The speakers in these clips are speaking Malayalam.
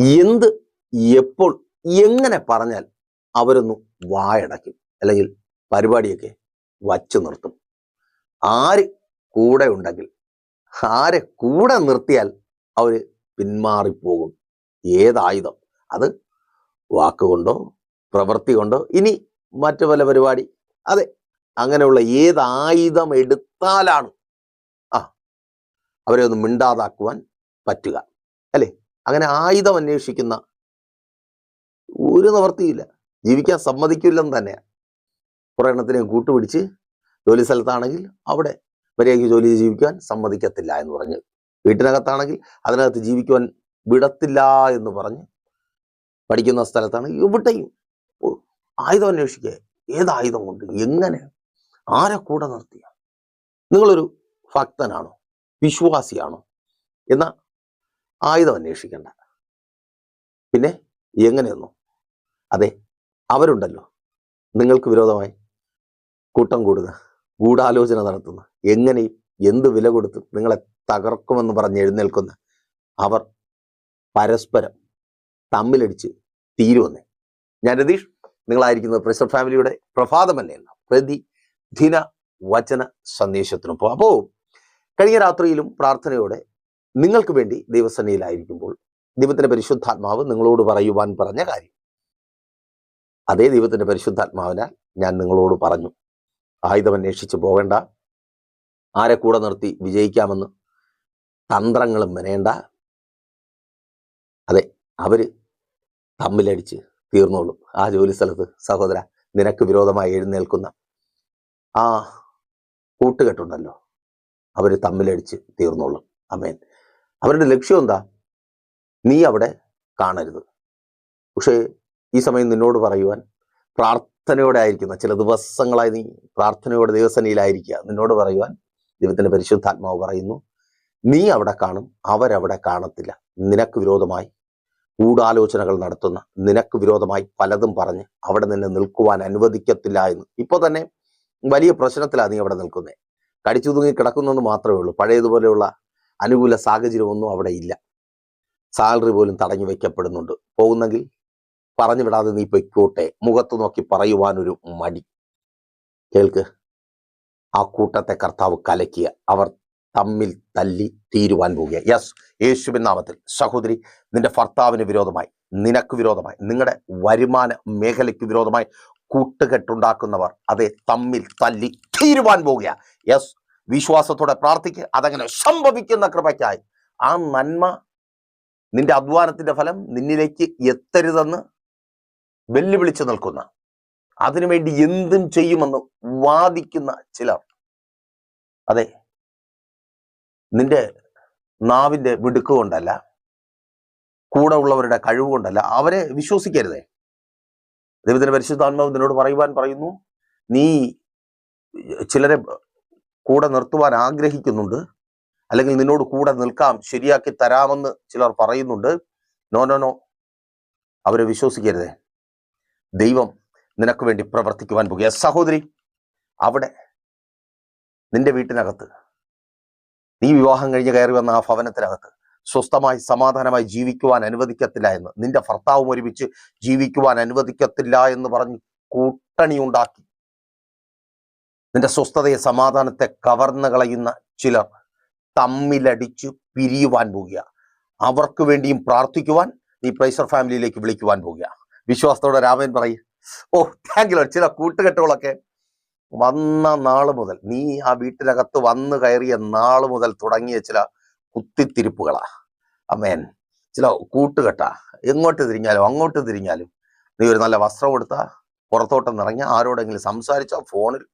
എന്ത് എപ്പോൾ എങ്ങനെ പറഞ്ഞാൽ അവരൊന്ന് വായടക്കും അല്ലെങ്കിൽ പരിപാടിയൊക്കെ വച്ചു നിർത്തും. ആര് കൂടെ ഉണ്ടെങ്കിൽ ആരെ കൂടെ നിർത്തിയാൽ അവർ പിന്മാറിപ്പോകും. ഏതായുധം? അത് വാക്കുകൊണ്ടോ പ്രവൃത്തി കൊണ്ടോ ഇനി മറ്റു പല പരിപാടി. അതെ അങ്ങനെയുള്ള ഏതായുധം എടുത്താലാണ് ആ അവരെ ഒന്ന് മിണ്ടാതാക്കുവാൻ പറ്റുക. അങ്ങനെ ആയുധം അന്വേഷിക്കുന്ന ഒരു നിവർത്തിയില്ല ജീവിക്കാൻ സമ്മതിക്കില്ലെന്ന് തന്നെയാണ് കുറെ എണ്ണത്തിനെ കൂട്ടുപിടിച്ച് ജോലി സ്ഥലത്താണെങ്കിൽ അവിടെ മര്യാദയ്ക്ക് ജോലി ജീവിക്കാൻ സമ്മതിക്കത്തില്ല എന്ന് പറഞ്ഞ് വീട്ടിനകത്താണെങ്കിൽ അതിനകത്ത് ജീവിക്കുവാൻ വിടത്തില്ല എന്ന് പറഞ്ഞ് പഠിക്കുന്ന സ്ഥലത്താണ് ഇവിടെയും ആയുധം അന്വേഷിക്കുക. ഏത് ആയുധം കൊണ്ട്? എങ്ങനെ? ആരെ കൂടെ നിർത്തിയ? നിങ്ങളൊരു ഭക്തനാണോ? വിശ്വാസിയാണോ? എന്ന ആയുധം അന്വേഷിക്കേണ്ട. പിന്നെ എങ്ങനെയൊന്നു? അതെ അവരുണ്ടല്ലോ. നിങ്ങൾക്ക് വിരോധമായി കൂട്ടം കൂടുക ഗൂഢാലോചന നടത്തുന്ന. എങ്ങനെയും എന്ത് വില കൊടുത്ത് നിങ്ങളെ തകർക്കുമെന്ന് പറഞ്ഞ് എഴുന്നേൽക്കുന്ന അവർ പരസ്പരം തമ്മിലടിച്ച് തീരുവന്നേ. ഞാൻ രതീഷ് നിങ്ങളായിരിക്കുന്നത് പ്രഷർ ഫാമിലിയുടെ പ്രഭാതമല്ലേ പ്രതി ദിന വചന സന്ദേശത്തിനൊപ്പം. അപ്പോൾ കഴിഞ്ഞ രാത്രിയിലും പ്രാർത്ഥനയോടെ നിങ്ങൾക്ക് വേണ്ടി ദൈവസന്നിധിയിലായിരിക്കുമ്പോൾ ദൈവത്തിന്റെ പരിശുദ്ധാത്മാവ് നിങ്ങളോട് പറയുവാൻ പറഞ്ഞ കാര്യം. അതേ ദൈവത്തിന്റെ പരിശുദ്ധാത്മാവിനാൽ ഞാൻ നിങ്ങളോട് പറഞ്ഞു. ആയുധം അന്വേഷിച്ച് പോകേണ്ട. ആരെ കൂടെ നിർത്തി വിജയിക്കാമെന്ന് തന്ത്രങ്ങളും മെനേണ്ട അതെ അവർ തമ്മിലടിച്ച് തീർന്നോളും. ആ ജോലി സ്ഥലത്ത് സഹോദര നിനക്ക് വിരോധമായി എഴുന്നേൽക്കുന്ന ആ കൂട്ടുകെട്ടുണ്ടല്ലോ. അവർ തമ്മിലടിച്ച് തീർന്നോളും. അമേൻ അവരുടെ ലക്ഷ്യം എന്താ? നീ അവിടെ കാണരുത്. പക്ഷേ ഈ സമയം നിന്നോട് പറയുവാൻ പ്രാർത്ഥനയോടെ ആയിരിക്കുന്ന ചില ദിവസങ്ങളായി നീ പ്രാർത്ഥനയോടെ ദിവസനയിലായിരിക്കുക നിന്നോട് പറയുവാൻ ദൈവത്തിന്റെ പരിശുദ്ധാത്മാവ് പറയുന്നു നീ അവിടെ കാണും അവരവിടെ കാണത്തില്ല. നിനക്ക് വിരോധമായി ഗൂഢാലോചനകൾ നടത്തുന്ന നിനക്ക് വിരോധമായി പലതും പറഞ്ഞ് അവിടെ നിന്നെ നിൽക്കുവാൻ അനുവദിക്കത്തില്ല എന്ന്. ഇപ്പൊ തന്നെ വലിയ പ്രശ്നത്തിലാണ് നീ അവിടെ നിൽക്കുന്നത് കടിച്ചു തൂങ്ങി കിടക്കുന്നെന്ന് മാത്രമേ ഉള്ളൂ. പഴയതുപോലെയുള്ള അനുകൂല സാഹചര്യമൊന്നും അവിടെ ഇല്ല. സാലറി പോലും തടഞ്ഞു വെക്കപ്പെടുന്നുണ്ട് പോകുന്നെങ്കിൽ പറഞ്ഞു വിടാതെ നീ പൊയ്ക്കോട്ടെ. മുഖത്ത് നോക്കി പറയുവാനൊരു മടി. കേൾക്ക്. ആ കൂട്ടത്തെ കർത്താവ് കലക്കിയ അവർ തമ്മിൽ തല്ലി തീരുവാൻ പോകുക യെസ് യേശുവിൻ നാമത്തിൽ. സഹോദരി നിന്റെ ഭർത്താവിന് വിരോധമായി നിനക്ക് വിരോധമായി നിങ്ങളുടെ വരുമാന മേഖലയ്ക്ക് വിരോധമായി കൂട്ടുകെട്ടുണ്ടാക്കുന്നവർ അതെ തമ്മിൽ തല്ലി തീരുവാൻ പോകുക യെസ് വിശ്വാസത്തോടെ പ്രാർത്ഥിക്കുക അതങ്ങനെ സംഭവിക്കുന്ന കൃപയ്ക്കായി. ആ നന്മ നിന്റെ അധ്വാനത്തിന്റെ ഫലം നിന്നിലേക്ക് എത്തരുതെന്ന് വെല്ലുവിളിച്ചു നിൽക്കുന്ന അതിനുവേണ്ടി എന്തും ചെയ്യുമെന്ന് വാദിക്കുന്ന ചിലർ. അതെ നിന്റെ നാവിന്റെ മിടുക്ക് കൊണ്ടല്ല കൂടെ ഉള്ളവരുടെ കഴിവ് കൊണ്ടല്ല അവരെ വിശ്വസിക്കരുതേ. ദൈവത്തിന്റെ പരിശുദ്ധാത്മാവ് നിന്നോട് പറയുവാൻ പറയുന്നു നീ ചിലരെ കൂടെ നിർത്തുവാൻ ആഗ്രഹിക്കുന്നുണ്ട്. അല്ലെങ്കിൽ നിന്നോട് കൂടെ നിൽക്കാം ശരിയാക്കി തരാമെന്ന് ചിലർ പറയുന്നുണ്ട്. No no no. അവരെ വിശ്വസിക്കരുതേ. ദൈവം നിനക്ക് വേണ്ടി പ്രവർത്തിക്കുവാൻ പോകുക സഹോദരി അവിടെ നിന്റെ വീട്ടിനകത്ത് നീ വിവാഹം കഴിഞ്ഞ് കയറി വന്ന ആ ഭവനത്തിനകത്ത് സ്വസ്ഥമായി സമാധാനമായി ജീവിക്കുവാൻ അനുവദിക്കത്തില്ല എന്ന് നിന്റെ ഭർത്താവും ഒരുമിച്ച് ജീവിക്കുവാൻ അനുവദിക്കത്തില്ല എന്ന് പറഞ്ഞ് കൂട്ടണി ഉണ്ടാക്കി നിന്റെ സ്വസ്ഥതയെ സമാധാനത്തെ കവർന്നു കളയുന്ന ചിലർ തമ്മിലടിച്ചു പിരിയുവാൻ പോകുക അവർക്ക് വേണ്ടിയും പ്രാർത്ഥിക്കുവാൻ നീ പ്രൈസർ ഫാമിലിയിലേക്ക് വിളിക്കുവാൻ പോകുക വിശ്വാസത്തോടെ രാമൻ പറയും ഓ താങ്ക് യു ചില കൂട്ടുകെട്ടുകളൊക്കെ വന്ന നാൾ മുതൽ നീ ആ വീട്ടിനകത്ത് വന്നു കയറിയ നാൾ മുതൽ തുടങ്ങിയ ചില കുത്തിത്തിരിപ്പുകളാ. അമേൻ ചില കൂട്ടുകെട്ടാ. എങ്ങോട്ട് തിരിഞ്ഞാലും അങ്ങോട്ട് തിരിഞ്ഞാലും നീ ഒരു നല്ല വസ്ത്രം കൊടുത്താ പുറത്തോട്ടം നിറഞ്ഞ ആരോടെങ്കിലും സംസാരിച്ചോ ഫോണിൽ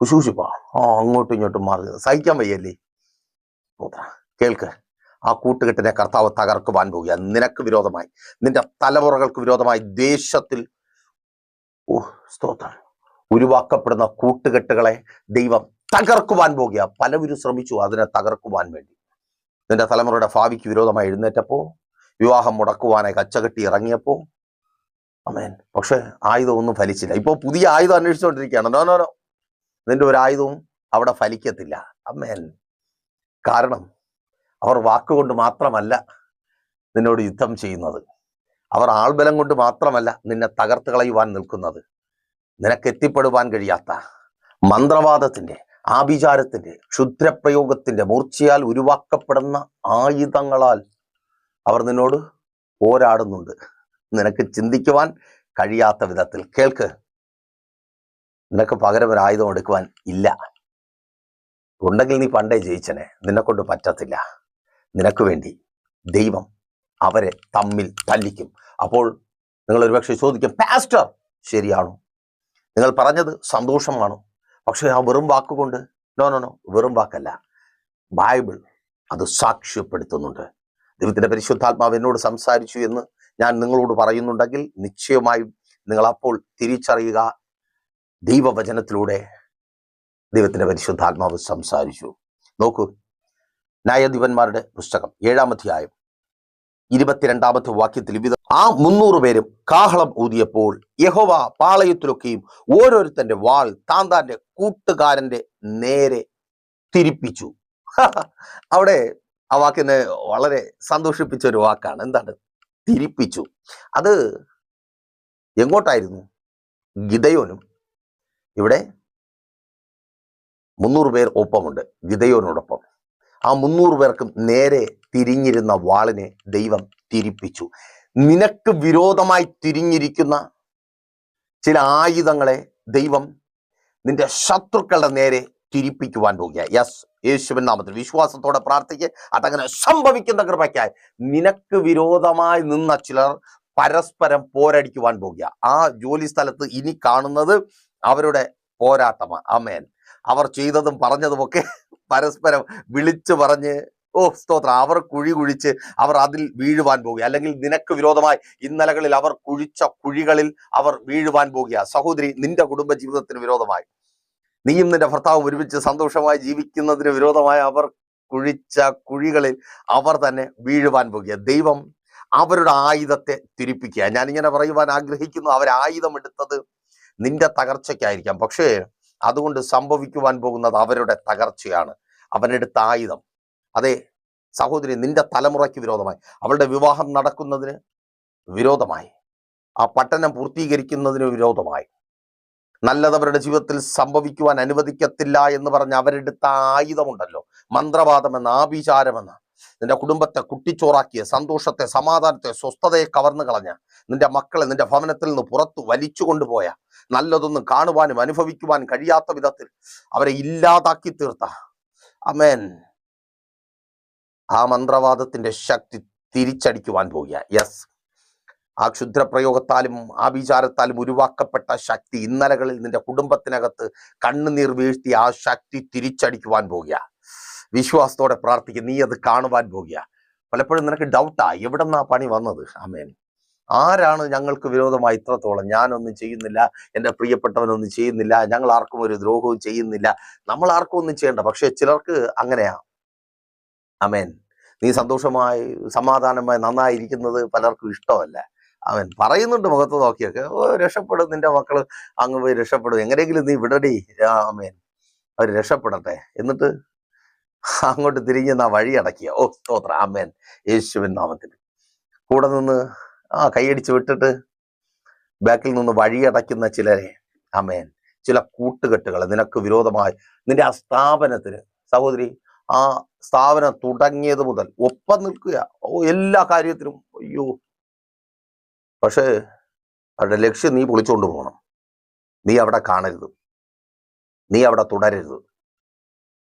കുശൂഷിപ്പാ ആ അങ്ങോട്ടും ഇങ്ങോട്ടും മാറി സഹിക്കാൻ വയ്യല്ലേ. കേൾക്ക്. ആ കൂട്ടുകെട്ടിനെ കർത്താവ് തകർക്കുവാൻ പോകുക നിനക്ക് വിരോധമായി. നിന്റെ തലമുറകൾക്ക് വിരോധമായി ദേശത്തിൽ ഓ സ്തോത്രം. ഉരുവാക്കപ്പെടുന്ന കൂട്ടുകെട്ടുകളെ ദൈവം തകർക്കുവാൻ പോകുക പലവരും ശ്രമിച്ചു അതിനെ തകർക്കുവാൻ വേണ്ടി. നിന്റെ തലമുറയുടെ ഭാവിക്ക് വിരോധമായി എഴുന്നേറ്റപ്പോ വിവാഹം മുടക്കുവാനായി കച്ചകെട്ടി ഇറങ്ങിയപ്പോ അമേൻ പക്ഷെ ആയുധം ഒന്നും ഫലിച്ചില്ല. ഇപ്പോൾ പുതിയ ആയുധം അന്വേഷിച്ചുകൊണ്ടിരിക്കുകയാണ്. നോ നോ നോ നിന്റെ ഒരു ആയുധവും അവിടെ ഫലിക്കത്തില്ല. അമ്മേൻ. കാരണം അവർ വാക്കുകൊണ്ട് മാത്രമല്ല നിന്നോട് യുദ്ധം ചെയ്യുന്നത്. അവർ ആൾബലം കൊണ്ട് മാത്രമല്ല നിന്നെ തകർത്ത് കളയുവാൻ നിൽക്കുന്നത്. നിനക്ക് എത്തിപ്പെടുവാൻ കഴിയാത്ത മന്ത്രവാദത്തിന്റെ ആഭിചാരത്തിന്റെ ക്ഷുദ്രപ്രയോഗത്തിന്റെ മൂർച്ചയാൽ ഉരുവാക്കപ്പെടുന്ന ആയുധങ്ങളാൽ അവർ നിന്നോട് പോരാടുന്നുണ്ട്. നിനക്ക് ചിന്തിക്കുവാൻ കഴിയാത്ത വിധത്തിൽ കേൾക്ക്. നിനക്ക് പകരം ഒരു ആയുധം എടുക്കുവാൻ ഇല്ല. ഉണ്ടെങ്കിൽ നീ പണ്ടേ ജയിച്ചനെ. നിന്നെ കൊണ്ട് പറ്റത്തില്ല. നിനക്ക് വേണ്ടി ദൈവം അവരെ തമ്മിൽ തല്ലിക്കും. അപ്പോൾ നിങ്ങൾ ഒരുപക്ഷെ ചോദിക്കും പാസ്റ്റർ ശരിയാണോ? നിങ്ങൾ പറഞ്ഞത് സന്തോഷമാണോ. പക്ഷേ ആ വെറും വാക്കുകൊണ്ട് നോ നോ നോ വെറും വാക്കല്ല. ബൈബിൾ അത് സാക്ഷ്യപ്പെടുത്തുന്നുണ്ട്. ദൈവത്തിന്റെ പരിശുദ്ധാത്മാവ് എന്നോട് സംസാരിച്ചു എന്ന് ഞാൻ നിങ്ങളോട് പറയുന്നുണ്ടെങ്കിൽ നിശ്ചയമായും നിങ്ങൾ അപ്പോൾ തിരിച്ചറിയുക ദൈവവചനത്തിലൂടെ ദൈവത്തിന്റെ പരിശുദ്ധാത്മാവ് സംസാരിച്ചു. നോക്കൂ ന്യായാധിപന്മാരുടെ പുസ്തകം ഏഴാം അധ്യായം ഇരുപത്തിരണ്ടാമത്തെ വാക്യത്തിൽ വിധ ആ മുന്നൂറ് പേരും കാഹളം ഊതിയപ്പോൾ യഹോവ പാളയത്തിലൊക്കെയും ഓരോരുത്തന്റെ വാൾ താൻ താന്റെ കൂട്ടുകാരന്റെ നേരെ തിരിപ്പിച്ചു. അവിടെ ആ വാക്കിനെ വളരെ സന്തോഷിപ്പിച്ച ഒരു വാക്കാണ്. എന്താണ്? തിരിപ്പിച്ചു. അത് എങ്ങോട്ടായിരുന്നു? ഗിതയോനും ഇവിടെ മുന്നൂറ് പേർ ഒപ്പമുണ്ട് ഗിതയോനോടൊപ്പം ആ മുന്നൂറ് പേർക്കും നേരെ തിരിഞ്ഞിരുന്ന വാളിനെ ദൈവം തിരിപ്പിച്ചു. നിനക്ക് വിരോധമായി തിരിഞ്ഞിരിക്കുന്ന ചില ആയുധങ്ങളെ ദൈവം നിന്റെ ശത്രുക്കളുടെ നേരെ തിരിപ്പിക്കുവാൻ പോകുക യെസ് യേശുവിൻ നാമത്തിൽ വിശ്വാസത്തോടെ പ്രാർത്ഥിക്ക് അതങ്ങനെ സംഭവിക്കുന്ന കൃപയ്ക്കായി നിനക്ക് വിരോധമായി നിന്ന ചിലർ പരസ്പരം പോരടിക്കുവാൻ പോകുക. ആ ജോലി സ്ഥലത്ത് ഇനി കാണുന്നത് അവരുടെ പോരാട്ടമാണ് അമേൻ അവർ ചെയ്തതും പറഞ്ഞതുമൊക്കെ പരസ്പരം വിളിച്ചു പറഞ്ഞ് ഓ സ്തോത്രം. അവർ കുഴി കുഴിച്ച് അവർ അതിൽ വീഴുവാൻ പോകുക. അല്ലെങ്കിൽ നിനക്ക് വിരോധമായി ഇന്നലകളിൽ അവർ കുഴിച്ച കുഴികളിൽ അവർ വീഴുവാൻ പോകുക. സഹോദരി നിന്റെ കുടുംബ ജീവിതത്തിന് വിരോധമായി. നീയും നിന്റെ ഭർത്താവും ഒരുമിച്ച് സന്തോഷമായി ജീവിക്കുന്നതിന് വിരോധമായി അവർ കുഴിച്ച കുഴികളിൽ അവർ തന്നെ വീഴുവാൻ പോകുക. ദൈവം അവരുടെ ആയുധത്തെ തിരിപ്പിക്കുക. ഞാനിങ്ങനെ പറയുവാൻ ആഗ്രഹിക്കുന്നു. എടുത്തത് നിന്റെ തകർച്ചയ്ക്കായിരിക്കാം. പക്ഷേ അതുകൊണ്ട് സംഭവിക്കുവാൻ പോകുന്നത് അവരുടെ തകർച്ചയാണ്. അവനെടുത്ത ആയുധം. അതെ സഹോദരി നിന്റെ തലമുറയ്ക്ക് വിരോധമായി. അവളുടെ വിവാഹം നടക്കുന്നതിന് വിരോധമായി. ആ പട്ടണം പൂർത്തീകരിക്കുന്നതിന് വിരോധമായി. നല്ലത് അവരുടെ ജീവിതത്തിൽ സംഭവിക്കുവാൻ അനുവദിക്കത്തില്ല എന്ന് പറഞ്ഞ് അവരെടുത്ത ആയുധമുണ്ടല്ലോ. മന്ത്രവാദമെന്ന ആഭിചാരമെന്ന. നിന്റെ കുടുംബത്തെ കുട്ടിച്ചോറാക്കിയ സന്തോഷത്തെ സമാധാനത്തെ സ്വസ്ഥതയെ കവർന്നു കളഞ്ഞ നിന്റെ മക്കളെ നിന്റെ ഭവനത്തിൽ നിന്ന് പുറത്തു വലിച്ചു കൊണ്ടുപോയ നല്ലതൊന്നും കാണുവാനും അനുഭവിക്കുവാനും കഴിയാത്ത വിധത്തിൽ അവരെ ഇല്ലാതാക്കി തീർത്ത. അമേൻ ആ മന്ത്രവാദത്തിന്റെ ശക്തി തിരിച്ചടിക്കുവാൻ പോകുക യെസ് ആ ക്ഷുദ്രപ്രയോഗത്താലും ആഭിചാരത്താലും ഉരുവാക്കപ്പെട്ട ശക്തി ഇന്നലകളിൽ നിന്റെ കുടുംബത്തിനകത്ത് കണ്ണുനീർ വീഴ്ത്തി ആ ശക്തി തിരിച്ചടിക്കുവാൻ പോകുക വിശ്വാസത്തോടെ പ്രാർത്ഥിക്കുക നീ അത് കാണുവാൻ പോകുക. പലപ്പോഴും നിനക്ക് ഡൗട്ടാ എവിടെ നിന്നാ പണി വന്നത്? അമേൻ ആരാണ് ഞങ്ങൾക്ക് വിരോധമായി ഇത്രത്തോളം? ഞാനൊന്നും ചെയ്യുന്നില്ല. എന്റെ പ്രിയപ്പെട്ടവനൊന്നും ചെയ്യുന്നില്ല. ഞങ്ങൾ ആർക്കും ഒരു ദ്രോഹവും ചെയ്യുന്നില്ല. നമ്മൾ ആർക്കും ഒന്നും ചെയ്യണ്ട. പക്ഷെ ചിലർക്ക് അങ്ങനെയാ. അമേൻ നീ സന്തോഷമായി സമാധാനമായി നന്നായിരിക്കുന്നത് പലർക്കും ഇഷ്ടമല്ല. അവൻ പറയുന്നുണ്ട് മുഖത്ത് നോക്കിയൊക്കെ. ഓ രക്ഷപ്പെടും. നിന്റെ മക്കൾ അങ്ങ് പോയി രക്ഷപ്പെടും. എങ്ങനെയെങ്കിലും നീ വിടടി. ആമേൻ. അവർ രക്ഷപ്പെടട്ടെ. എന്നിട്ട് അങ്ങോട്ട് തിരിഞ്ഞ് ആ വഴി അടക്കിയ. ഓ സ്തോത്ര. ആമേൻ. യേശുവിൻ നാമത്തിൽ. കൂടെ നിന്ന് ആ കൈയടിച്ച് വിട്ടിട്ട് ബാക്കിൽ നിന്ന് വഴിയടയ്ക്കുന്ന ചിലരെ അമേൻ ചില കൂട്ടുകെട്ടുകൾ നിനക്ക് വിരോധമായി നിന്റെ ആ സ്ഥാപനത്തിന് സഹോദരി ആ സ്ഥാപനം തുടങ്ങിയത് മുതൽ ഒപ്പം നിൽക്കുക. ഓ എല്ലാ കാര്യത്തിനും അയ്യോ. പക്ഷേ അവരുടെ ലക്ഷ്യം നീ പൊളിച്ചുകൊണ്ട് പോകണം. നീ അവിടെ കാണരുത്. നീ അവിടെ തുടരരുത്.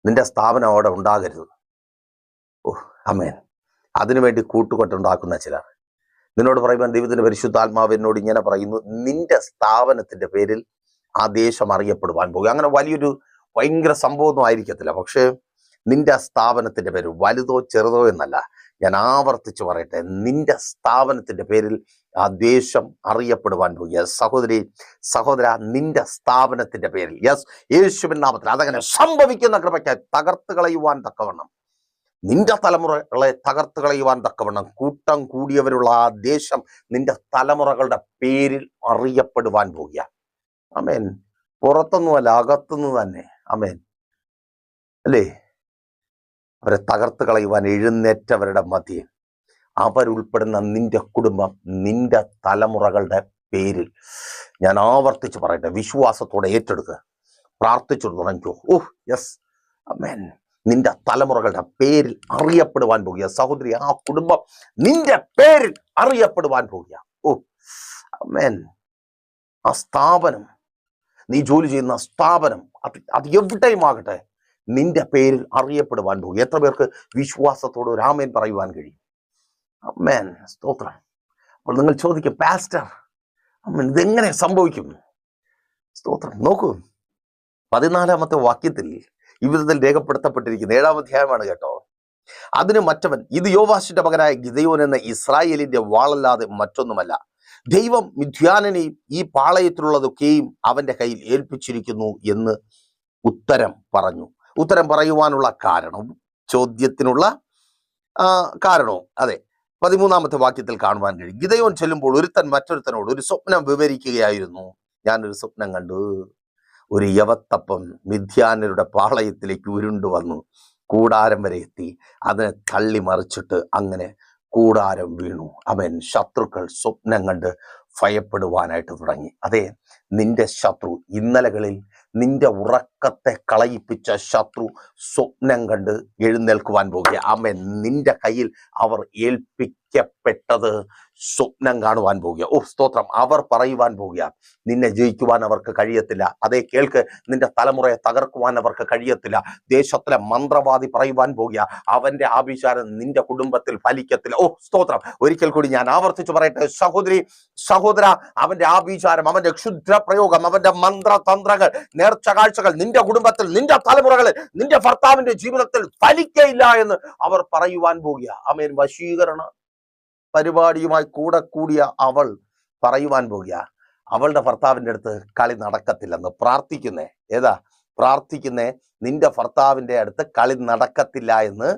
നിന്റെ സ്ഥാപനം അവിടെ ഉണ്ടാകരുത്. ഓ അമേൻ അതിനുവേണ്ടി കൂട്ടുകൊട്ടുണ്ടാക്കുന്ന ചിലർ. നിന്നോട് പറയുമ്പോൾ ദൈവത്തിന്റെ പരിശുദ്ധാത്മാവ് എന്നോട് ഇങ്ങനെ പറയുന്നു നിന്റെ സ്ഥാപനത്തിന്റെ പേരിൽ ആ ദേശം അറിയപ്പെടുവാൻ പോകും അങ്ങനെ വലിയൊരു ഭയങ്കര സംഭവമൊന്നും ആയിരിക്കത്തില്ല. പക്ഷേ നിന്റെ സ്ഥാപനത്തിന്റെ പേര് വലുതോ ചെറുതോ എന്നല്ല. ഞാൻ ആവർത്തിച്ച് പറയട്ടെ നിന്റെ സ്ഥാപനത്തിന്റെ പേരിൽ ആ ദ്വേഷം അറിയപ്പെടുവാൻ യെസ് സഹോദരി സഹോദര നിന്റെ സ്ഥാപനത്തിന്റെ പേരിൽ. യെസ് യേശുവിൻ നാമത്തിൽ അതങ്ങനെ സംഭവിക്കുന്ന കൃപയ്ക്കായി തകർത്ത് കളയുവാൻ തക്കവണ്ണം. നിന്റെ തലമുറകളെ തകർത്ത് കളയുവാൻ തക്കവണ്ണം. കൂട്ടം കൂടിയവരുള്ള ആ ദേശം നിന്റെ തലമുറകളുടെ പേരിൽ അറിയപ്പെടുവാൻ പോകുക. അമേൻ പുറത്തൊന്നുമല്ല അകത്തുനിന്ന് തന്നെ. അമേൻ അല്ലേ? അവരെ തകർത്ത് കളയുവാൻ എഴുന്നേറ്റവരുടെ മതിയെ അവരുൾപ്പെടുന്ന നിന്റെ കുടുംബം നിന്റെ തലമുറകളുടെ പേരിൽ. ഞാൻ ആവർത്തിച്ച് പറയട്ടെ വിശ്വാസത്തോടെ ഏറ്റെടുക്കുക പ്രാർത്ഥിച്ചു തുടങ്ങിക്കോ. ഓഹ് യെസ് നിന്റെ തലമുറകളുടെ പേരിൽ അറിയപ്പെടുവാൻ പോകുക. സഹോദരി ആ കുടുംബം നിന്റെ പേരിൽ അറിയപ്പെടുവാൻ പോകുക. ഓ അമേൻ ആ സ്ഥാപനം നീ ജോലി ചെയ്യുന്ന സ്ഥാപനം അത് അത് എവിടെയും ആകട്ടെ. നിന്റെ പേരിൽ അറിയപ്പെടുവാൻ പോകും. എത്ര പേർക്ക് വിശ്വാസത്തോട് രാമൻ പറയുവാൻ കഴിയും? അമ്മേൻ സ്തോത്രം. അപ്പോൾ നിങ്ങൾ ചോദിക്കും പാസ്റ്റർ അമ്മൻ ഇതെങ്ങനെ സംഭവിക്കും? സ്തോത്രം. നോക്കൂ. പതിനാലാമത്തെ വാക്യത്തിൽ ഇവിധത്തിൽ രേഖപ്പെടുത്തപ്പെട്ടിരിക്കുന്ന. ഏഴാം അധ്യായമാണ് കേട്ടോ. അതിന് മറ്റവൻ ഇത് യോവാശിന്റെ മകനായ ഗിതയോൻ എന്ന ഇസ്രായേലിന്റെ വാളല്ലാതെ മറ്റൊന്നുമല്ല. ദൈവം മിഥ്യാനനെയും ഈ പാളയത്തിലുള്ളതൊക്കെയും അവന്റെ കയ്യിൽ ഏൽപ്പിച്ചിരിക്കുന്നു എന്ന് ഉത്തരം പറഞ്ഞു. ഉത്തരം പറയുവാനുള്ള കാരണവും ചോദ്യത്തിനുള്ള കാരണവും. അതെ പതിമൂന്നാമത്തെ വാക്യത്തിൽ കാണുവാൻ കഴിയും. ഗിതയോൻ ചെല്ലുമ്പോൾ ഒരുത്തൻ മറ്റൊരുത്തനോട് ഒരു സ്വപ്നം വിവരിക്കുകയായിരുന്നു. ഞാനൊരു സ്വപ്നം കണ്ടു. ഒരു യവത്തപ്പം മിഥ്യാനരുടെ പാളയത്തിലേക്ക് ഉരുണ്ടു വന്നു. കൂടാരം വരെ എത്തി. അതിനെ തള്ളി മറിച്ചിട്ട് അങ്ങനെ കൂടാരം വീണു. അവൻ ശത്രുക്കൾ സ്വപ്നം കണ്ട് ഭയപ്പെടുവാനായിട്ട് തുടങ്ങി. അതെ നിന്റെ ശത്രു ഇന്നലകളിൽ നിന്റെ ഉറക്കത്തെ കളയിപ്പിച്ച ശത്രു സ്വപ്നം കണ്ട് എഴുന്നേൽക്കുവാൻ പോകുക. ആമേ നിന്റെ കയ്യിൽ അവർ ഏൽപ്പിക്കപ്പെട്ടത് സ്വപ്നം കാണുവാൻ പോകുക. ഓ സ്തോത്രം. അവർ പറയുവാൻ പോകുക. നിന്നെ ജയിക്കുവാൻ അവർക്ക് കഴിയത്തില്ല. അതേ കേൾക്ക്. നിന്റെ തലമുറയെ തകർക്കുവാൻ അവർക്ക് കഴിയത്തില്ല. ദേശത്തിലെ മന്ത്രവാദി പറയുവാൻ പോകുക. അവന്റെ ആഭിചാരം നിന്റെ കുടുംബത്തിൽ ഫലിക്കത്തില്ല. ഓ സ്തോത്രം. ഒരിക്കൽ കൂടി ഞാൻ ആവർത്തിച്ചു പറയട്ടെ. സഹോദരി സഹോദര അവന്റെ ആഭിചാരം അവന്റെ ക്ഷുദ്ര പ്രയോഗം അവന്റെ മന്ത്രതന്ത്രങ്ങൾ നേർച്ച കാഴ്ചകൾ നിന്റെ കുടുംബത്തിൽ നിന്റെ തലമുറകളിൽ നിന്റെ ഭർത്താവിന്റെ ജീവിതത്തിൽ ഫലിക്കയില്ല എന്ന് അവർ പറയുവാൻ പോകുക. അമേൻ വശീകരണ. പരിപാടിയുമായി കൂടെ കൂടിയ അവൾ പറയുവാൻ പോകുക അവളുടെ ഭർത്താവിന്റെ അടുത്ത് കളി നടക്കത്തില്ലെന്ന് പ്രാർത്ഥിക്കുന്നേ. ഏതാ? പ്രാർത്ഥിക്കുന്നേ നിന്റെ ഭർത്താവിന്റെ അടുത്ത് കളി നടക്കത്തില്ല എന്ന്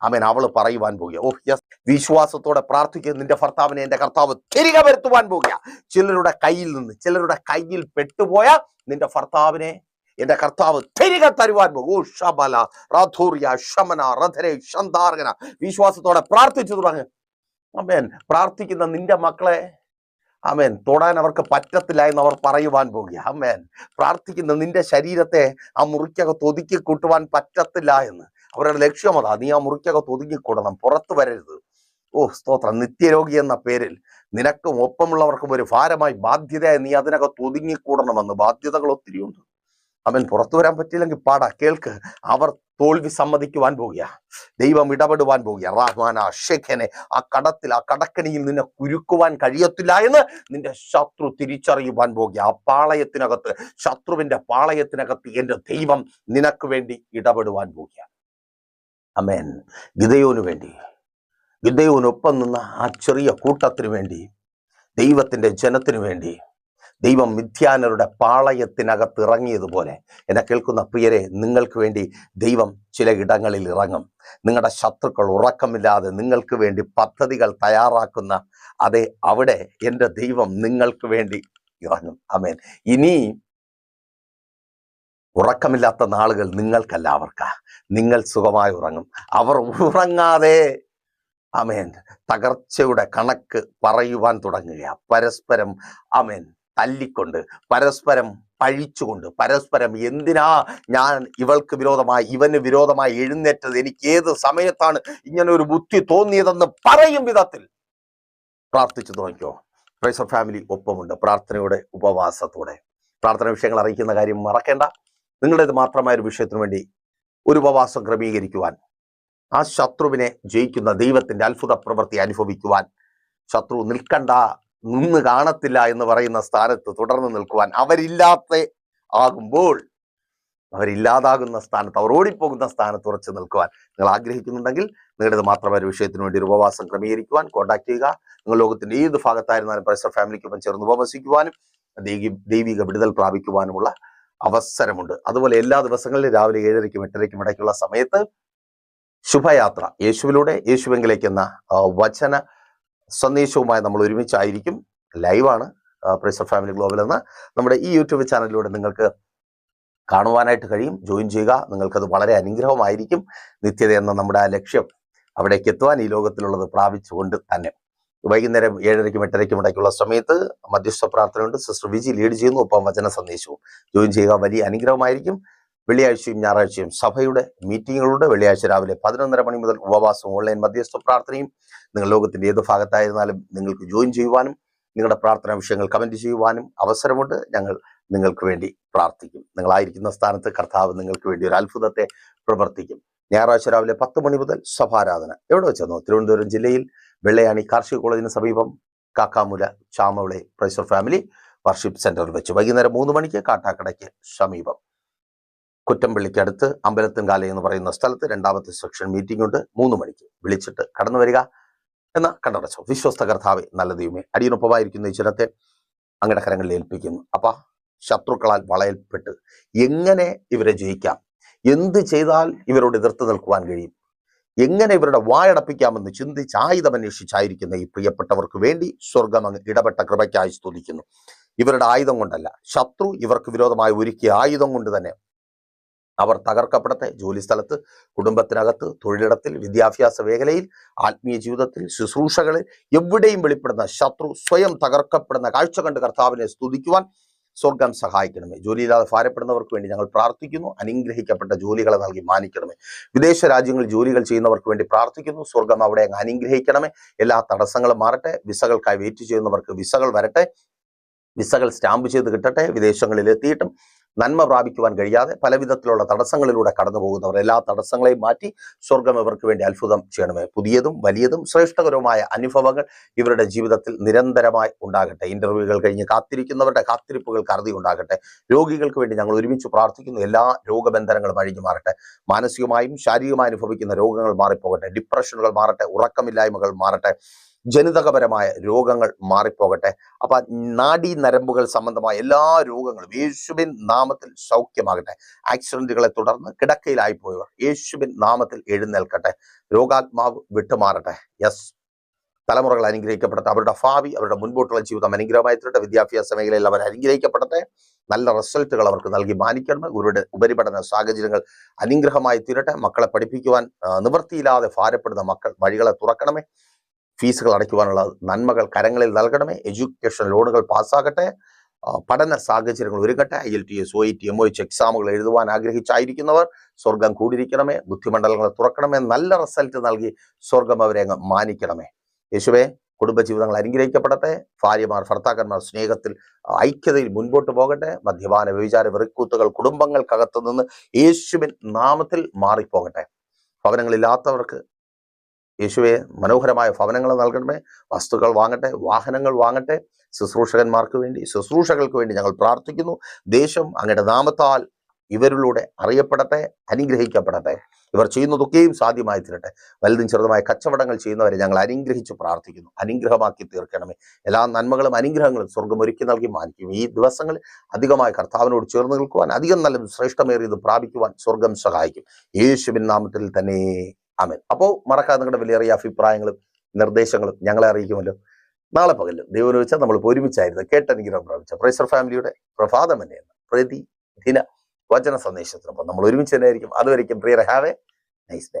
അമേൻ അവൾ പറയുവാൻ പോകുക ഓ യെസ്. വിശ്വാസത്തോടെ പ്രാർത്ഥിക്കുന്ന നിന്റെ ഭർത്താവിനെ എന്റെ കർത്താവ് തിരികെ വരുത്തുവാൻ പോകുക ചിലരുടെ കയ്യിൽ നിന്ന് ചിലരുടെ കയ്യിൽ പെട്ടുപോയ നിന്റെ ഭർത്താവിനെ എന്റെ കർത്താവ് തിരികെ തരുവാൻ പോകും ഓ ഷബല റാധൂർയ ശമന റധരെ ശന്താർഗന വിശ്വാസത്തോടെ പ്രാർത്ഥിച്ചു തുടങ്ങ്. അമേൻ പ്രാർത്ഥിക്കുന്ന നിന്റെ മക്കളെ അമേൻ തൊടാൻ അവർക്ക് പറ്റത്തില്ല എന്ന് അവർ പറയുവാൻ പോകുക. അമേൻ പ്രാർത്ഥിക്കുന്ന നിന്റെ ശരീരത്തെ ആ മുറിക്കകത്ത് ഒതുക്കി കൂട്ടുവാൻ പറ്റത്തില്ല എന്ന്. അവരുടെ ലക്ഷ്യം അതാ. നീ ആ മുറിക്കകത്ത് ഒതുങ്ങി കൂടണം പുറത്തു വരരുത്. ഓ സ്തോത്രം. നിത്യരോഗി എന്ന പേരിൽ നിനക്കും ഒപ്പമുള്ളവർക്കും ഒരു ഭാരമായി ബാധ്യതയായി നീ അതിനകത്ത് ഒതുങ്ങിക്കൂടണമെന്ന് ബാധ്യതകൾ ഒത്തിരിയുണ്ട്. അവൻ പുറത്തു വരാൻ പറ്റിയില്ലെങ്കിൽ പാടാ. കേൾക്ക്. അവർ തോൽവി സമ്മതിക്കുവാൻ പോകുക. ദൈവം ഇടപെടുവാൻ പോകുക. റഹ്മാന ഷെഖനെ ആ കടത്തിൽ ആ കടക്കണിയിൽ നിന്നെ കുരുക്കുവാൻ കഴിയത്തില്ല എന്ന് നിന്റെ ശത്രു തിരിച്ചറിയുവാൻ പോകുക. ആ പാളയത്തിനകത്ത് ശത്രുവിന്റെ പാളയത്തിനകത്ത് എന്റെ ദൈവം നിനക്ക് വേണ്ടി ഇടപെടുവാൻ പോകുക. അമേൻ ഗിതയോന് വേണ്ടി ഗിതയോനൊപ്പം നിന്ന ആ ചെറിയ കൂട്ടത്തിന് വേണ്ടി ദൈവത്തിന്റെ ജനത്തിനു വേണ്ടി ദൈവം മിഥ്യാനരുടെ പാളയത്തിനകത്ത് ഇറങ്ങിയതുപോലെ. എന്നെ കേൾക്കുന്ന പ്രിയരെ നിങ്ങൾക്ക് വേണ്ടി ദൈവം ചില ഇടങ്ങളിൽ ഇറങ്ങും. നിങ്ങളുടെ ശത്രുക്കൾ ഉറക്കമില്ലാതെ നിങ്ങൾക്ക് വേണ്ടി പദ്ധതികൾ തയ്യാറാക്കുന്ന അതെ അവിടെ എന്റെ ദൈവം നിങ്ങൾക്ക് വേണ്ടി ഇറങ്ങും. അമേൻ ഇനി ഉറക്കമില്ലാത്ത നാളുകൾ നിങ്ങൾക്കല്ല അവർക്കാ. നിങ്ങൾ സുഖമായി ഉറങ്ങും. അവർ ഉറങ്ങാതെ അമേൻ തകർച്ചയുടെ കണക്ക് പറയുവാൻ തുടങ്ങുക പരസ്പരം അമേൻ തല്ലിക്കൊണ്ട് പരസ്പരം പഴിച്ചുകൊണ്ട് പരസ്പരം എന്തിനാ ഞാൻ ഇവൾക്ക് വിരോധമായി ഇവന് വിരോധമായി എഴുന്നേറ്റത്? എനിക്ക് ഏത് സമയത്താണ് ഇങ്ങനെ ഒരു ബുദ്ധി തോന്നിയതെന്ന് പറയും വിധത്തിൽ. പ്രാർത്ഥിച്ചു തുടങ്ങിക്കോ പ്രൈസർ ഫാമിലി ഒപ്പമുണ്ട്. പ്രാർത്ഥനയുടെ ഉപവാസത്തോടെ. പ്രാർത്ഥന വിഷയങ്ങൾ അറിയിക്കുന്ന കാര്യം മറക്കേണ്ട. നിങ്ങളുടേത് മാത്രമായ ഒരു വിഷയത്തിന് വേണ്ടി ഒരു ഉപവാസം ക്രമീകരിക്കുവാൻ ആ ശത്രുവിനെ ജയിക്കുന്ന ദൈവത്തിന്റെ അത്ഭുത പ്രവൃത്തി അനുഭവിക്കുവാൻ ശത്രു നിൽക്കണ്ട നിന്ന് കാണത്തില്ല എന്ന് പറയുന്ന സ്ഥാനത്ത് തുടർന്ന് നിൽക്കുവാൻ അവരില്ലാത്ത ആകുമ്പോൾ അവരില്ലാതാകുന്ന സ്ഥാനത്ത് അവർ ഓടിപ്പോകുന്ന സ്ഥാനത്ത് ഉറച്ചു നിൽക്കുവാൻ നിങ്ങൾ ആഗ്രഹിക്കുന്നുണ്ടെങ്കിൽ നിങ്ങളുടേത് മാത്രമേ ഒരു വിഷയത്തിന് വേണ്ടി ഒരു ഉപവാസം ക്രമീകരിക്കുവാൻ കോൺടാക്ട് ചെയ്യുക. നിങ്ങൾ ലോകത്തിന്റെ ഏത് ഭാഗത്തായിരുന്നാലും പരിസര ഫാമിലിക്കൊപ്പം ചേർന്ന് ഉപവസിക്കുവാനും ദൈവി- ദൈവിക വിടുതൽ പ്രാപിക്കുവാനുമുള്ള അവസരമുണ്ട്. അതുപോലെ എല്ലാ ദിവസങ്ങളിലും രാവിലെ ഏഴരയ്ക്കും എട്ടരയ്ക്കും ഇടയ്ക്കുള്ള സമയത്ത് ശുഭയാത്ര. യേശുവിലൂടെ യേശുവെങ്കിലേക്കെന്ന വചന സന്ദേശവുമായി നമ്മൾ ഒരുമിച്ചായിരിക്കും ലൈവാണ് പ്രൈസർ ഫാമിലി ഗ്ലോബൽ എന്ന നമ്മുടെ ഈ യൂട്യൂബ് ചാനലിലൂടെ നിങ്ങൾക്ക് കാണുവാനായിട്ട് കഴിയും. ജോയിൻ ചെയ്യുക. നിങ്ങൾക്കത് വളരെ അനുഗ്രഹമായിരിക്കും. നിത്യത എന്ന നമ്മുടെ ആ ലക്ഷ്യം അവിടേക്ക് എത്തുവാൻ ഈ ലോകത്തിലുള്ളത് പ്രാപിച്ചുകൊണ്ട് തന്നെ. വൈകുന്നേരം ഏഴരയ്ക്കും എട്ടരയ്ക്കും ഇടയ്ക്കുള്ള സമയത്ത് മധ്യസ്ഥ പ്രാർത്ഥനയുണ്ട്. സിസ്റ്റർ വിജി ലീഡ് ചെയ്യുന്നു. ഒപ്പം വചന സന്ദേശവും. ജോയിൻ ചെയ്യുക. വലിയ അനുഗ്രഹമായിരിക്കും. വെള്ളിയാഴ്ചയും ഞായറാഴ്ചയും സഭയുടെ മീറ്റിങ്ങുകളുണ്ട്. വെള്ളിയാഴ്ച രാവിലെ പതിനൊന്നര മണി മുതൽ ഉപവാസവും ഓൺലൈൻ മധ്യസ്ഥ പ്രാർത്ഥനയും നിങ്ങൾ ലോകത്തിന്റെ ഏത് ഭാഗത്തായിരുന്നാലും നിങ്ങൾക്ക് ജോയിൻ ചെയ്യുവാനും നിങ്ങളുടെ പ്രാർത്ഥനാ വിഷയങ്ങൾ കമന്റ് ചെയ്യുവാനും അവസരമുണ്ട്. ഞങ്ങൾ നിങ്ങൾക്ക് വേണ്ടി പ്രാർത്ഥിക്കും. നിങ്ങളായിരിക്കുന്ന സ്ഥാനത്ത് കർത്താവ് നിങ്ങൾക്ക് വേണ്ടി ഒരു അത്ഭുതത്തെ പ്രവർത്തിക്കും. ഞായറാഴ്ച രാവിലെ പത്ത് മണി മുതൽ സഭാരാധന. എവിടെ വെച്ചെന്നോ? തിരുവനന്തപുരം ജില്ലയിൽ വെള്ളയാണി കാർഷിക കോളേജിന് സമീപം Kakkamoola Chamavila praiser family worship സെന്ററിൽ വെച്ച് വൈകുന്നേരം മൂന്ന് മണിക്ക് കാട്ടാക്കടയ്ക്ക് സമീപം. കുറ്റമ്പള്ളിക്ക് അടുത്ത് അമ്പലത്തിൻകാല എന്ന് പറയുന്ന സ്ഥലത്ത് രണ്ടാമത്തെ സെക്ഷൻ മീറ്റിംഗ് ഉണ്ട്. മൂന്ന് മണിക്ക് വിളിച്ചിട്ട് കടന്നു വരിക എന്ന കണ്ടടച്ചോ വിശ്വസ്ത കർത്താവെ നല്ല ദൈവമേ അടിയനൊപ്പമായിരിക്കുന്ന ഈ ചിരത്തെ അങ്ങയുടെ കരങ്ങളിൽ ഏൽപ്പിക്കുന്നു. അപ്പ ശത്രുക്കളാൽ വളയൽപ്പെട്ട് എങ്ങനെ ഇവരെ ജയിക്കാം? എന്ത് ചെയ്താൽ ഇവരോട് എതിർത്ത് നിൽക്കുവാൻ കഴിയും? എങ്ങനെ ഇവരുടെ വായടപ്പിക്കാമെന്ന് ചിന്തിച്ച് ആയുധം അന്വേഷിച്ചായിരിക്കുന്ന ഈ പ്രിയപ്പെട്ടവർക്ക് വേണ്ടി സ്വർഗം അങ്ങ് ഇടപെട്ട കൃപയ്ക്കായി സ്തുതിക്കുന്നു. ഇവരുടെ ആയുധം കൊണ്ടല്ല ശത്രു ഇവർക്ക് വിരോധമായി ഒരുക്കിയ ആയുധം കൊണ്ട് തന്നെ അവർ തകർക്കപ്പെടട്ടെ. ജോലി സ്ഥലത്ത് കുടുംബത്തിനകത്ത് തൊഴിലിടത്തിൽ വിദ്യാഭ്യാസ മേഖലയിൽ ആത്മീയ ജീവിതത്തിൽ ശുശ്രൂഷകളിൽ എവിടെയും വെളിപ്പെടുന്ന ശത്രു സ്വയം തകർക്കപ്പെടുന്ന കാഴ്ച കണ്ട് കർത്താവിനെ സ്തുതിക്കുവാൻ സ്വർഗം സഹായിക്കണമേ. ജോലിയില്ലാതെ ഭാരപ്പെടുന്നവർക്ക് വേണ്ടി ഞങ്ങൾ പ്രാർത്ഥിക്കുന്നു. അനുഗ്രഹിക്കപ്പെട്ട ജോലികളെ നൽകി മാനിക്കണമേ. വിദേശ രാജ്യങ്ങളിൽ ജോലികൾ ചെയ്യുന്നവർക്ക് വേണ്ടി പ്രാർത്ഥിക്കുന്നു. സ്വർഗം അവിടെ അങ്ങ് അനുഗ്രഹിക്കണമേ. എല്ലാ തടസ്സങ്ങളും മാറട്ടെ. വിസകൾക്കായി വെയിറ്റ് ചെയ്യുന്നവർക്ക് വിസകൾ വരട്ടെ. വിസകൾ സ്റ്റാമ്പ് ചെയ്ത് കിട്ടട്ടെ. വിദേശങ്ങളിൽ എത്തിയിട്ടും നന്മ പ്രാപിക്കുവാൻ കഴിയാതെ പലവിധത്തിലുള്ള തടസ്സങ്ങളിലൂടെ കടന്നു പോകുന്നവർ എല്ലാ തടസ്സങ്ങളെയും മാറ്റി സ്വർഗം ഇവർക്ക് വേണ്ടി അത്ഭുതം ചെയ്യണമേ. പുതിയതും വലിയതും ശ്രേഷ്ഠകരവുമായ അനുഭവങ്ങൾ ഇവരുടെ ജീവിതത്തിൽ നിരന്തരമായി ഉണ്ടാകട്ടെ. ഇന്റർവ്യൂകൾ കഴിഞ്ഞ് കാത്തിരിക്കുന്നവരുടെ കാത്തിരിപ്പുകൾക്ക് അറുതി ഉണ്ടാകട്ടെ. രോഗികൾക്ക് വേണ്ടി ഞങ്ങൾ ഒരുമിച്ച് പ്രാർത്ഥിക്കുന്നു. എല്ലാ രോഗബന്ധനങ്ങളും അഴിഞ്ഞു മാറട്ടെ. മാനസികമായും ശാരീരികമായും അനുഭവിക്കുന്ന രോഗങ്ങൾ മാറിപ്പോകട്ടെ. ഡിപ്രഷനുകൾ മാറട്ടെ. ഉറക്കമില്ലായ്മകൾ മാറട്ടെ. ജനിതകപരമായ രോഗങ്ങൾ മാറിപ്പോകട്ടെ. അപ്പൊ നാഡീ നരമ്പുകൾ സംബന്ധമായ എല്ലാ രോഗങ്ങളും യേശുബിൻ നാമത്തിൽ സൗഖ്യമാകട്ടെ. ആക്സിഡന്റുകളെ തുടർന്ന് കിടക്കയിലായി പോയവർ യേശുവിൻ നാമത്തിൽ എഴുന്നേൽക്കട്ടെ. രോഗാത്മാവ് വിട്ടുമാറട്ടെ. യെസ് തലമുറകൾ അനുഗ്രഹിക്കപ്പെടട്ടെ. അവരുടെ ഭാവി അവരുടെ മുൻപോട്ടുള്ള ജീവിതം അനുഗ്രഹമായി തീരട്ടെ. വിദ്യാഭ്യാസ മേഖലയിൽ അവർ അനുഗ്രഹിക്കപ്പെടട്ടെ. നല്ല റിസൾട്ടുകൾ അവർക്ക് നൽകി മാനിക്കണം ഇവരുടെ ഉപരിപഠന സാഹചര്യങ്ങൾ അനുഗ്രഹമായി തീരട്ടെ. മക്കളെ പഠിപ്പിക്കുവാൻ നിവൃത്തിയില്ലാതെ ഭാരപ്പെടുന്ന മക്കൾ വഴികളെ തുറക്കണമേ. ഫീസുകൾ അടയ്ക്കുവാനുള്ള നന്മകൾ കരങ്ങളിൽ നൽകണമേ. എഡ്യൂക്കേഷൻ ലോണുകൾ പാസ്സാകട്ടെ. പഠന സാഹചര്യങ്ങൾ ഒരുങ്ങട്ടെ. I L T S O I T M O H എക്സാമുകൾ എഴുതുവാൻ ആഗ്രഹിച്ചായിരിക്കുന്നവർ സ്വർഗം കൂടിയിരിക്കണമേ. ബുദ്ധിമണ്ഡലങ്ങൾ തുറക്കണമേ. നല്ല റിസൾട്ട് നൽകി സ്വർഗം അവരെ അങ്ങ് മാനിക്കണമേ. യേശുവേ കുടുംബജീവിതങ്ങൾ അനുഗ്രഹിക്കപ്പെടട്ടെ. ഭാര്യമാർ ഭർത്താക്കന്മാർ സ്നേഹത്തിൽ ഐക്യതയിൽ മുൻപോട്ട് പോകട്ടെ. മദ്യപാന വ്യവിചാര വെറുക്കൂത്തുകൾ കുടുംബങ്ങൾക്കകത്ത് നിന്ന് യേശുവിൻ നാമത്തിൽ മാറിപ്പോകട്ടെ. ഭവനങ്ങളില്ലാത്തവർക്ക് യേശുവെ മനോഹരമായ ഭവനങ്ങൾ നൽകണമേ. വസ്തുക്കൾ വാങ്ങട്ടെ വാഹനങ്ങൾ വാങ്ങട്ടെ. ശുശ്രൂഷകന്മാർക്ക് വേണ്ടി ശുശ്രൂഷകൾക്ക് വേണ്ടി ഞങ്ങൾ പ്രാർത്ഥിക്കുന്നു. ദേശം അങ്ങയുടെ നാമത്താൽ ഇവരിലൂടെ അറിയപ്പെടട്ടെ അനുഗ്രഹിക്കപ്പെടട്ടെ. ഇവർ ചെയ്യുന്നതൊക്കെയും സാധ്യമായി തീരട്ടെ. വലുതും ചെറുതുമായ കച്ചവടങ്ങൾ ചെയ്യുന്നവരെ ഞങ്ങൾ അനുഗ്രഹിച്ച് പ്രാർത്ഥിക്കുന്നു. അനുഗ്രഹമാക്കി തീർക്കണമേ. എല്ലാ നന്മകളും അനുഗ്രഹങ്ങളും സ്വർഗം ഒരുക്കി നൽകി മാനിക്കും. ഈ ദിവസങ്ങളിൽ അധികമായി കർത്താവിനോട് ചേർന്ന് നിൽക്കുവാൻ അധികം നല്ലതും ശ്രേഷ്ഠമേറിയതും പ്രാപിക്കുവാൻ സ്വർഗം സഹായിക്കും. യേശുവിൻ നാമത്തിൽ തന്നെ അമൻ അപ്പോൾ മറക്കാതെ നിങ്ങളുടെ വിലയേറിയ അഭിപ്രായങ്ങളും നിർദ്ദേശങ്ങളും ഞങ്ങളെ അറിയിക്കുമല്ലോ. നാളെ പകലും ദൈവം വെച്ചാൽ നമ്മൾ ഒരുമിച്ചായിരുന്നു കേട്ടനുഗ്രഹം പ്രാപിച്ച പ്രൈസർ ഫാമിലിയുടെ പ്രഭാതം പ്രതി ദിന വചന സന്ദേശത്തിനൊപ്പം നമ്മൾ ഒരുമിച്ച് തന്നെയായിരിക്കും. അതുവരെയും prayer have a nice day